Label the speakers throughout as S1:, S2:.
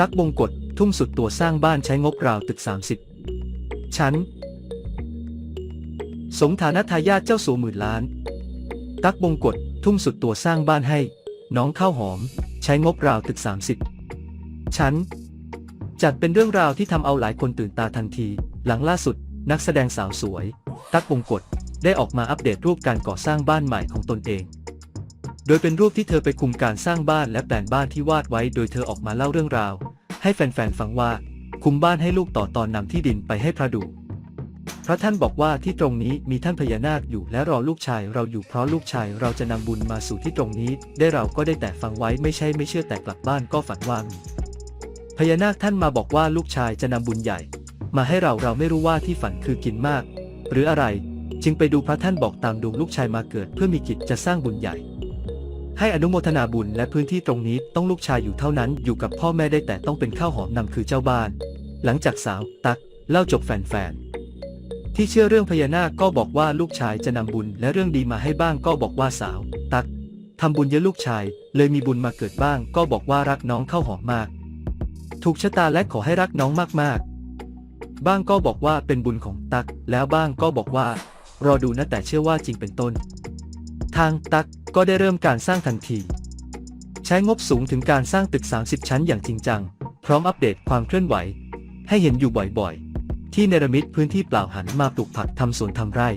S1: ตั๊กบงกฎทุ่มสุดตัวสร้างบ้านใช้งบราวตึก 30 ชั้น สมฐานะทายาทเจ้าสัวหมื่นล้าน ตั๊กบงกฎทุ่มสุดตัวสร้างบ้านให้ น้องข้าวหอม ใช้งบราวตึก 30 ชั้น จัดเป็นเรื่องราวที่ทำเอาหลายคนตื่นตาทันที หลังล่าสุด นักแสดงสาวสวย ตั๊กบงกฎได้ออกมาอัปเดตรูปการก่อสร้างบ้านใหม่ของตนเอง โดยเป็นรูปที่เธอไปคุมการสร้างบ้านและแปลนบ้านที่วาดไว้ โดยเธอออกมาเล่าเรื่องราว ให้แฟนๆฟังว่า คุมบ้านให้ลูกต่อตอนนำที่ดินไปให้พระดู พระท่านบอกว่าที่ตรงนี้มีท่านพญานาคอยู่และรอลูกชายเราอยู่เพราะลูกชายเราจะนำบุญมาสู่ที่ตรงนี้ ได้เราก็ได้แต่ฟังไว้ไม่ใช่ไม่เชื่อแต่กลับบ้านก็ฝันว่ามีพญานาคท่านมาบอกว่าลูกชายจะนำบุญใหญ่ มาให้เราเราไม่รู้ว่าที่ฝันคือกินมาก หรืออะไร จึงไปดูพระท่านบอกตามดวงลูกชายมาเกิดเพื่อมีกิจจะสร้างบุญใหญ่ ให้อนุโมทนาบุญและพื้นที่ตรงนี้ต้องลูกชายอยู่เท่านั้นอยู่กับพ่อแม่ได้แต่ต้องเป็นข้าวหอมนำคือเจ้าบ้าน หลังจากสาวตักเล่าจบแฟนๆที่เชื่อเรื่องพญานาคก็บอกว่าลูกชายจะนำบุญและเรื่องดีมาให้บ้างก็บอกว่าสาว ตักทำบุญเยอะลูกชาย เลยมีบุญมาเกิดบ้าง ก็บอกว่ารักน้องข้าวหอมมาก ถูกชะตาและขอให้รักน้องมากๆ บ้างก็บอกว่าเป็นบุญของตัก แล้วบ้างก็บอกว่า รอดูนะแต่เชื่อว่าจริงเป็นต้น ทางตักก็ได้เริ่มการสร้างทันที ใช้งบสูงถึงการสร้างตึก 30 ชั้นอย่างจริงจัง พร้อมอัปเดตความเคลื่อนไหว ให้เห็นอยู่บ่อยๆ ที่เนรมิตพื้นที่เปล่าหันมาปลูกผักทำสวนทำไร่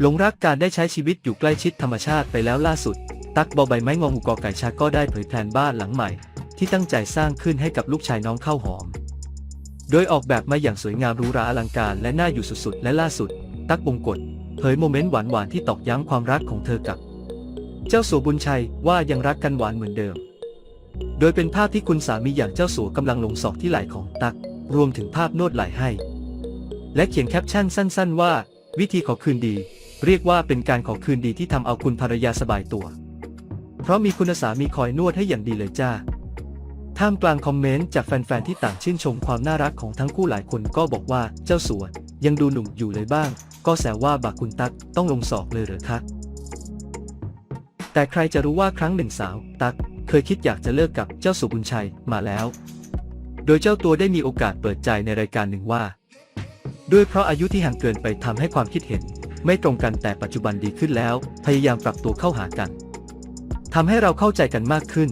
S1: หลงรักการได้ใช้ชีวิตอยู่ใกล้ชิดธรรมชาติไปแล้วล่าสุด ตักบอใบไม้งองูกอไก่ชาก็ได้เผยแพลนบ้านหลังใหม่ ที่ตั้งใจสร้างขึ้นให้กับลูกชายน้องข้าวหอม โดยออกแบบมาอย่างสวยงามหรูหราอลังการและน่าอยู่สุดๆ และล่าสุด ตักบงกฎ เผยโมเมนต์หวานๆที่ตอกย้ำความรักของเธอกับ เจ้าสัวบุญชัยว่ายังรักกันหวานเหมือนเดิม โดยเป็นภาพที่คุณสามีอย่างเจ้าสัวกำลังลงศอกที่ไหล่ของตัก รวมถึงภาพนวดไหล่ให้ และเขียนแคปชั่นสั้น ๆ ว่า วิธีขอคืนดี เรียกว่าเป็นการขอคืนดีที่ทำเอาคุณภรรยาสบายตัว เพราะมีคุณสามีคอยนวดให้อย่างดีเลยจ้าท่ามกลางคอมเมนต์จากแฟนๆที่ต่างชื่นชมความน่ารักของทั้งคู่หลายคนก็บอกว่าเจ้าสัว ยังดูหนุ่มอยู่เลยบ้าง ก็แซวว่าบากคุณตักต้องลงศอกเลยหรือคะแต่ใครจะรู้ว่าครั้งหนึ่งสาว ตักเคยคิดอยากจะเลิกกับเจ้าสุบุญชัยมาแล้ว โดยเจ้าตัวได้มีโอกาสเปิดใจในรายการหนึ่งว่า ด้วยเพราะอายุที่ห่างเกินไปทำให้ความคิดเห็น ไม่ตรงกันแต่ปัจจุบันดีขึ้นแล้ว พยายามปรับตัวเข้าหากันทำให้เราเข้าใจกันมากขึ้น